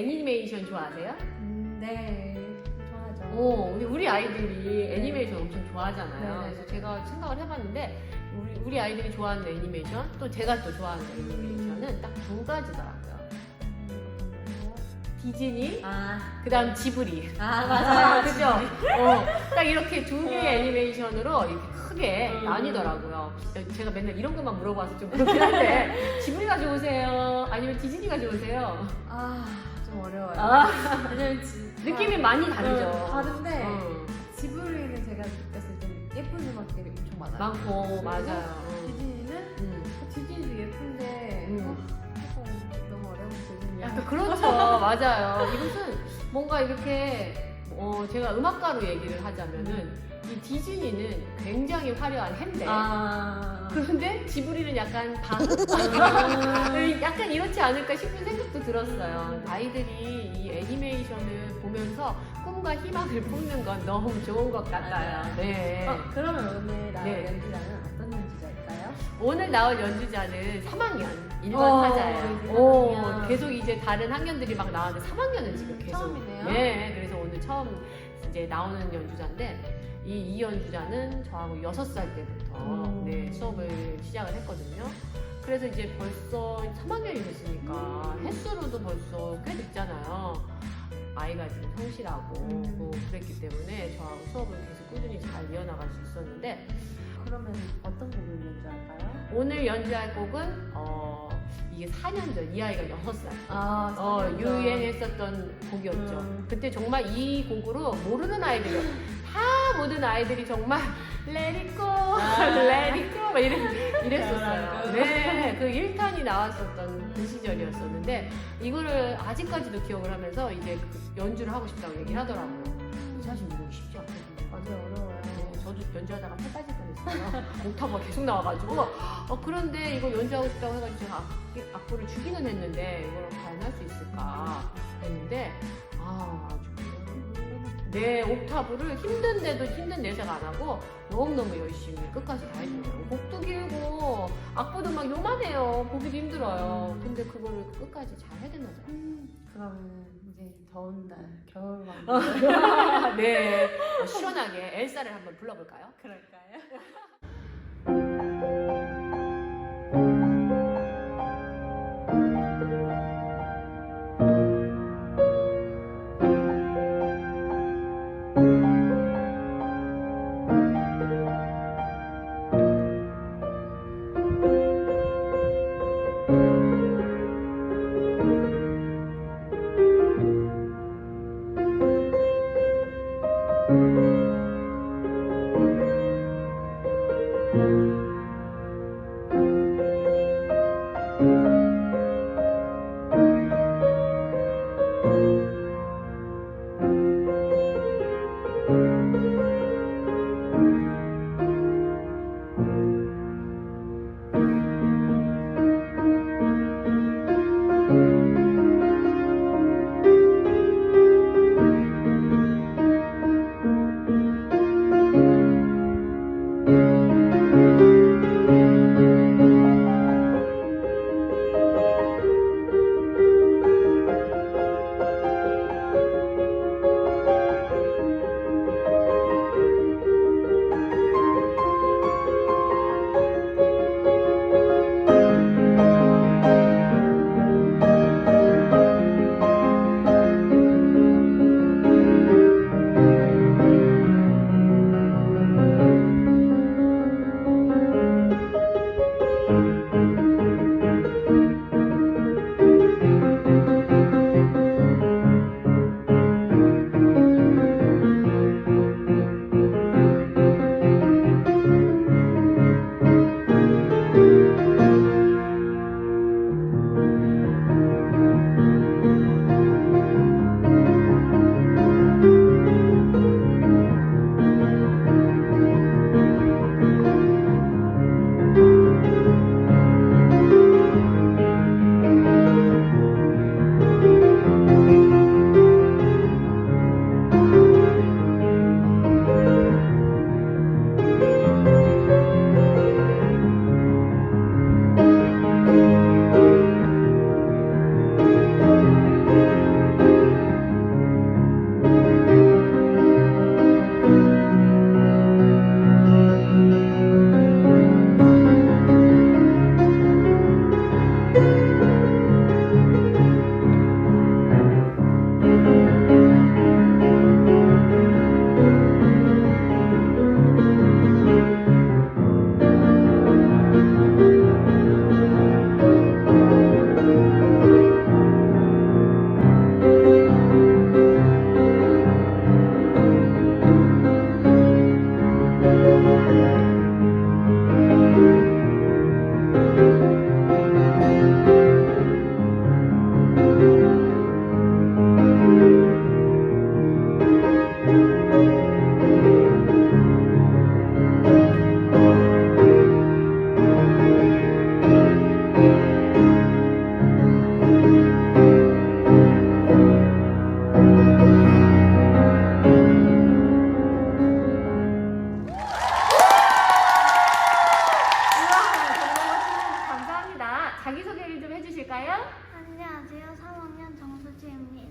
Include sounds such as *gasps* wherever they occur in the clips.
애니메이션 좋아하세요? 음, 네. 좋아하죠. 오, 우리, 우리 아이들이 애니메이션 엄청 좋아하잖아요. 네. 그래서 제가 생각을 해봤는데 우리, 우리 아이들이 좋아하는 애니메이션 또 제가 또 좋아하는 애니메이션은 딱 두 가지더라고요. 디즈니, 아, 그 다음 지브리. 아 맞아요. *laughs* 그죠? 어, 딱 이렇게 두 개의 애니메이션으로 이렇게 크게 음. 나뉘더라고요. 제가 맨날 이런 것만 물어봐서 좀 그렇긴 한데 *laughs* 지브리가 좋으세요? 아니면 디즈니가 좋으세요? 아, 좀 어려워요. 아. 왜냐면 지, 느낌이 많이 다르죠. 어, 다른데 어, 지브리는 제가 느꼈을 때 예쁜 음악들이 엄청 많아요. 많고 맞아요. 어. 디즈니는 음. 디즈니도 예쁜데 음. 어, 너무 어려운 부분이야. 약간 그렇죠. *laughs* 맞아요. 이것은 뭔가 이렇게 어, 제가 음악가로 얘기를 하자면은 이 디즈니는 굉장히 화려한 핸데 아, 그런데 지브리는 약간 방 약간 이렇지 않을까 싶은 생각도 들었어요. 아이들이 이 애니메이션을 보면서 꿈과 희망을 품는 건 너무 좋은 것 같아요. 네. 어, 그러면 오늘 나의 네. 연주자는 어떤 연주자일까요? 오늘 나올 연주자는 3학년 일반 오, 3학년. 계속 이제 다른 학년들이 막 나왔는데 3학년은 지금 계속. 처음이네요. 네, 그래서 오늘 처음 이제 나오는 연주자인데 이, 이 연주자는 저하고 6살 때부터 음. 네, 수업을 시작을 했거든요. 그래서 이제 벌써 3학년이 됐으니까 음. 횟수로도 벌써 꽤 됐잖아요. 아이가 지금 성실하고 음. 뭐 그랬기 때문에 저하고 수업을 계속 꾸준히 잘 이어나갈 수 있었는데 그러면 어떤 곡을 연주할까요? 오늘 연주할 곡은 어 이게 4년 전 이 아이가 6살 아, 어, 사년 전. 유행했었던 곡이었죠. 음. 그때 정말 이 곡으로 모르는 아이들이 다 모든 아이들이 정말 Let it go, Let it go 막 이랬, 이랬었어요. 네, 그 1탄이 나왔었던 그 시절이었었는데 이거를 아직까지도 기억을 하면서 이제 그 연주를 하고 싶다고 얘기를 하더라고요. 사실 이거 쉽지 않거든요. 어려워요. 네, 저도 연주하다가 폐 빠질 뻔했어요. 옥타브가 계속 나와가지고 어, 그런데 이거 연주하고 싶다고 해가지고 제가 악, 악보를 주기는 했는데 이걸 과연 할 수 있을까 했는데 아 정말 내 옥타브를 힘든데도 힘든 내색 안 하고 너무너무 열심히 끝까지 다 해주네요. 곡도 길고 악보도 막 요만해요. 보기도 힘들어요. 근데 그거를 끝까지 잘 해내더라고요. 음, 그럼 이제 더운 날 겨울 왕국 *laughs* 네, 어, 시원하게 엘사를 한번 불러볼까요? 그럴까요?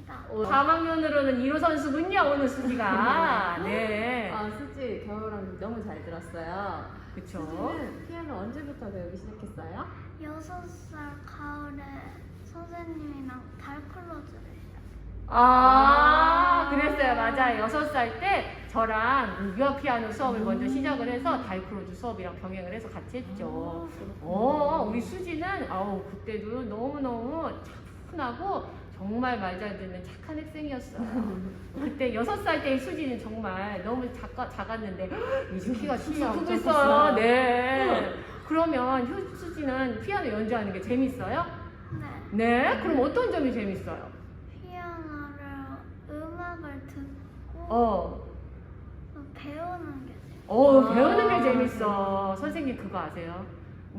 어, 4학년으로는 1호 선수군요, 오늘 수지가. *laughs* 네. 아, 수지 겨울왕 너무 잘 들었어요. 그쵸. 수지는 피아노 언제부터 배우기 시작했어요? 6살 가을에 선생님이랑 달클로즈를 했어요. 아, 그랬어요. 맞아요. 6살 때 저랑 유아 피아노 수업을 먼저 음. 시작을 해서 달클로즈 수업이랑 병행을 해서 같이 했죠. 아, 어, 우리 수지는, 아우, 그때도 너무너무 차분하고 정말 말 잘 듣는 착한 학생이었어요. 그때 여섯 살 때의 수지는 정말 너무 작가, 작았는데 요즘 키가 진짜 크고 있어요. 네. 그러면 효 수지는 피아노 연주하는 게 재밌어요? 네. 네. 그럼 어떤 점이 재밌어요? 피아노를 음악을 듣고 어, 또 배우는 게 재밌어요. 어 아. 배우는 게 재밌어. 선생님 그거 아세요?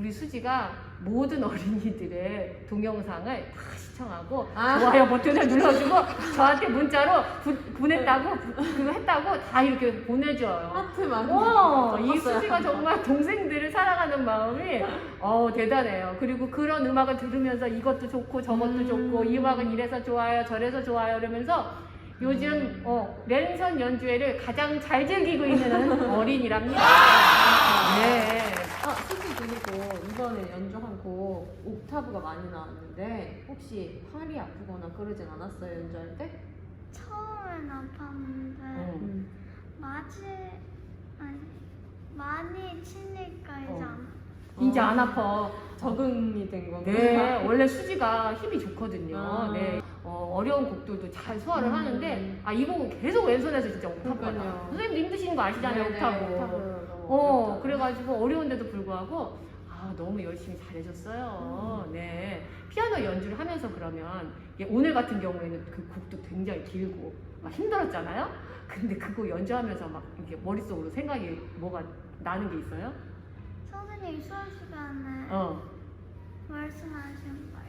우리 수지가 모든 어린이들의 동영상을 다 시청하고 아. 좋아요 버튼을 눌러주고 저한테 문자로 부, 보냈다고 부- 그거 했다고 다 이렇게 보내줘요. 하트 막. 어, 이. 수지가 정말 동생들을 사랑하는 마음이 어, 대단해요. 그리고 그런 음악을 들으면서 이것도 좋고 저것도 음. 좋고 이 음악은 이래서 좋아요, 저래서 좋아요 이러면서 요즘 어, 랜선 연주회를 가장 잘 즐기고 있는 *laughs* 어린이랍니다. 네. 아 수지 그리고 이번에 연주한 곡 옥타브가 많이 나왔는데 혹시 팔이 아프거나 그러진 않았어요 연주할 때? 처음엔 아팠는데 음. 마지 아니 많이 치니까 이제 어. 안 이제 안 아파. 적응이 된 건가요? 네, 원래 수지가 힘이 좋거든요. 아. 네, 어, 어려운 곡들도 잘 소화를 음. 하는데, 아, 이 곡은 계속 왼손에서 진짜 옥타브가. 나와요. 선생님도 힘드신 거 아시잖아요, 네네, 옥타브. 옥타브 어, 어렵죠. 그래가지고 어려운데도 불구하고, 아, 너무 열심히 잘해줬어요. 음. 네. 피아노 연주를 하면서 그러면, 이게 오늘 같은 경우에는 그 곡도 굉장히 길고, 막 힘들었잖아요? 근데 그거 연주하면서 막 이렇게 머릿속으로 생각이 뭐가 나는 게 있어요? 선생님이 수업 시간에 어. 말씀하신 오,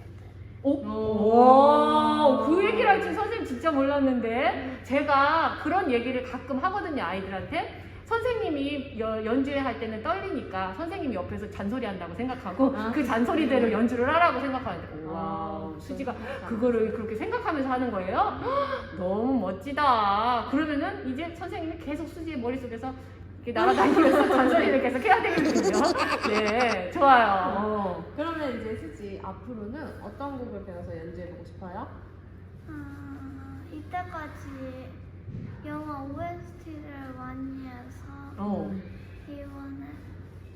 오. 오, 그 얘기를 할 줄 선생님 진짜 몰랐는데 제가 그런 얘기를 가끔 하거든요 아이들한테 선생님이 여- 연주회 할 때는 떨리니까 선생님이 옆에서 잔소리 한다고 생각하고 아. 그 잔소리대로 연주를 하라고 생각하는데 와 아, 수지가. 그거를 그렇게 생각하면서 하는 거예요? 헉, *gasps* 너무 멋지다 그러면은 이제 선생님이 계속 수지의 머릿속에서 이렇게 날아다니면서 *laughs* 잔소리를 *laughs* 네 좋아요 어. 그러면 이제 수지 앞으로는 어떤 곡을 배워서 연주해보고 싶어요? 아, 이때까지 영화 OST를 많이 해서 어. 이번에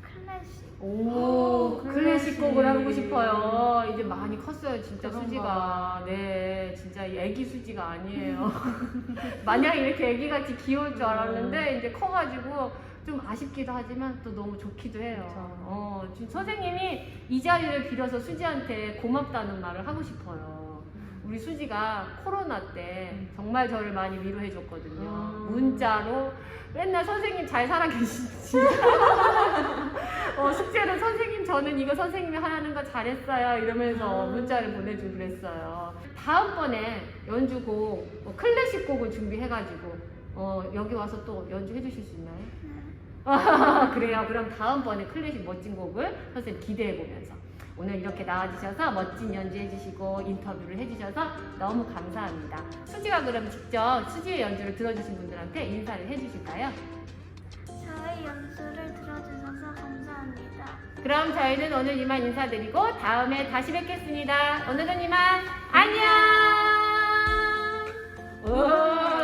클래식 오, 클래식. 클래식 곡을 하고 싶어요. 이제 많이 컸어요, 진짜 그런가 수지가. 봐. 네, 진짜 이 애기 수지가 아니에요. *laughs* *laughs* 마냥 이렇게 애기같이 귀여울 줄 알았는데, 이제 커가지고 좀 아쉽기도 하지만 또 너무 좋기도 해요. 어, 지금 선생님이 이 자리를 빌어서 수지한테 고맙다는 말을 하고 싶어요. 우리 수지가 코로나 때 정말 저를 많이 위로해 줬거든요. 음. 문자로 맨날 선생님 잘 살아계신지. *laughs* 어, 숙제로 선생님 저는 이거 선생님이 하는 거 잘했어요 이러면서 음. 문자를 보내주고 그랬어요. 다음번에 연주곡 어, 클래식 곡을 준비해가지고 어, 여기 와서 또 연주해 주실 수 있나요? *laughs* 그래요. 그럼 다음번에 클래식 멋진 곡을 선생님 기대해 보면서 오늘 이렇게 나와주셔서 멋진 연주해 주시고 인터뷰를 해주셔서 너무 감사합니다. 수지가 그럼 직접 수지의 연주를 들어주신 분들한테 인사를 해주실까요? 저희 연주를 들어주셔서 감사합니다. 그럼 저희는 오늘 이만 인사드리고 다음에 다시 뵙겠습니다. 오늘은 이만 안녕. 오.